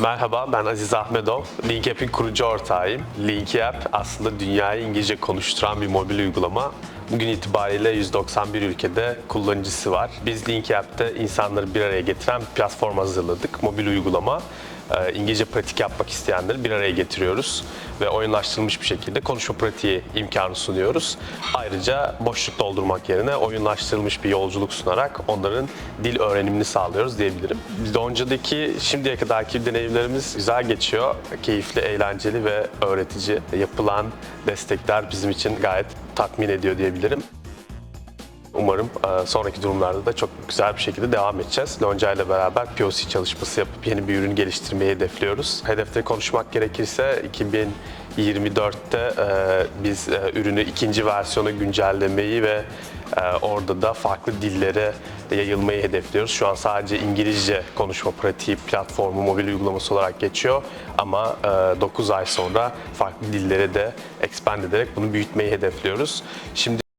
Merhaba, ben Aziz Ahmedov. Link App'in kurucu ortağıyım. Link App aslında dünyayı İngilizce konuşturan bir mobil uygulama. Bugün itibariyle 191 ülkede kullanıcısı var. Biz Link App'te insanları bir araya getiren platform hazırladık. Mobil uygulama. Ee, İngilizce pratik yapmak isteyenleri bir araya getiriyoruz ve oyunlaştırılmış bir şekilde konuşma pratiği imkanı sunuyoruz. Ayrıca boşluk doldurmak yerine oyunlaştırılmış bir yolculuk sunarak onların dil öğrenimini sağlıyoruz diyebilirim. Lonca'daki şimdiye kadarki deneyimlerimiz güzel geçiyor. Keyifli, eğlenceli ve öğretici. Yapılan destekler bizim için gayet tatmin ediyor diyebilirim. Umarım e, sonraki durumlarda da çok güzel bir şekilde devam edeceğiz. Lonca ile beraber POC çalışması yapıp yeni bir ürün geliştirmeyi hedefliyoruz. Hedefte konuşmak gerekirse 2024'te e, biz e, ürünü ikinci versiyona güncellemeyi ve e, orada da farklı dillere yayılmayı hedefliyoruz. Şu an sadece İngilizce konuşma pratiği platformu, mobil uygulaması olarak geçiyor ama 9 ay sonra farklı dillere de expand ederek bunu büyütmeyi hedefliyoruz. Şimdi